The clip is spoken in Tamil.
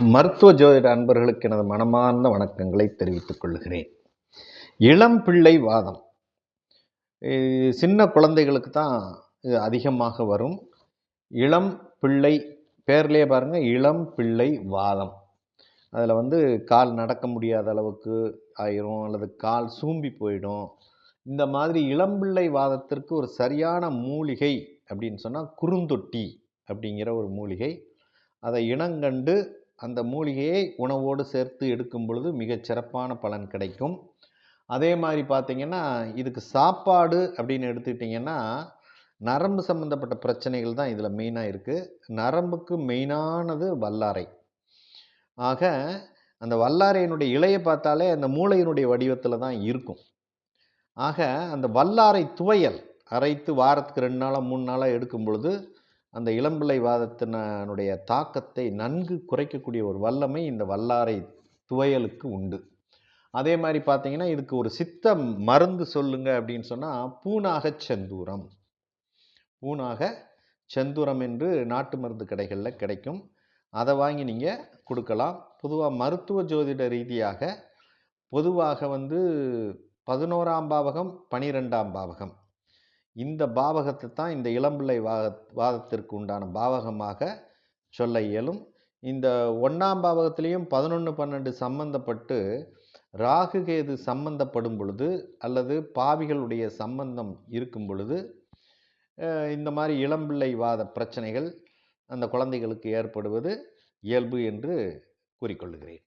மருத்துவ ஜோதிட அன்பர்களுக்கு எனது மனமார்ந்த வணக்கங்களை தெரிவித்துக் கொள்கிறேன். இளம் பிள்ளை வாதம். சின்ன குழந்தைகளுக்கு தான் இது அதிகமாக வரும். இளம் பிள்ளை பேர்லேயே பாருங்கள் இளம் பிள்ளை வாதம். அதில் வந்து கால் நடக்க முடியாத அளவுக்கு ஆயிரும் அல்லது கால் சூம்பி போயிடும். இந்த மாதிரி இளம்பிள்ளை வாதத்திற்கு ஒரு சரியான மூலிகை அப்படின்னு சொன்னால் குறுந்தொட்டி அப்படிங்கிற ஒரு மூலிகை. அதை இனங்கண்டு அந்த மூலிகையை உணவோடு சேர்த்து எடுக்கும் பொழுது மிகச் சிறப்பான பலன் கிடைக்கும். அதே மாதிரி பார்த்திங்கன்னா இதுக்கு சாப்பாடு அப்படின்னு எடுத்துக்கிட்டிங்கன்னா நரம்பு சம்மந்தப்பட்ட பிரச்சனைகள் தான் இதில் மெயினாக இருக்குது நரம்புக்கு மெயினானது வல்லாரை. ஆக அந்த வல்லாரையினுடைய இலையை பார்த்தாலே அந்த மூளையினுடைய வடிவத்தில் தான் இருக்கும். ஆக அந்த வல்லாரை துவையல் அரைத்து வாரத்துக்கு ரெண்டு நாளாக மூணு நாளாக எடுக்கும் பொழுது அந்த இளம்பிள்ளை வாதத்தினுடைய தாக்கத்தை நன்கு குறைக்கக்கூடிய ஒரு வல்லமை இந்த வல்லாரை துவையலுக்கு உண்டு. அதே மாதிரி பார்த்தீங்கன்னா இதுக்கு ஒரு சித்த மருந்து சொல்லுங்க அப்படின்னு சொன்னால் பூனாக செந்தூரம். பூனாக செந்தூரம் என்று நாட்டு மருந்து கடைகளில் கிடைக்கும். அதை வாங்கி நீங்கள் கொடுக்கலாம். பொதுவாக மருத்துவ ஜோதிட ரீதியாக பொதுவாக வந்து பதினோராம் பாவகம் பனிரெண்டாம் பாவகம். இந்த பாவகத்தை தான் இந்த இளம்பிள்ளை வாத வாதத்திற்கு உண்டான பாவகமாக சொல்ல இயலும். இந்த ஒன்றாம் பாவகத்திலையும் பதினொன்று பன்னெண்டு சம்பந்தப்பட்டு ராகு கேது சம்பந்தப்படும் பொழுது அல்லது பாவிகளுடைய சம்பந்தம் இருக்கும் பொழுது இந்த மாதிரி இளம்பிள்ளை வாத பிரச்சனைகள் அந்த குழந்தைகளுக்கு ஏற்படுவது இயல்பு என்று கூறிக்கொள்கிறேன்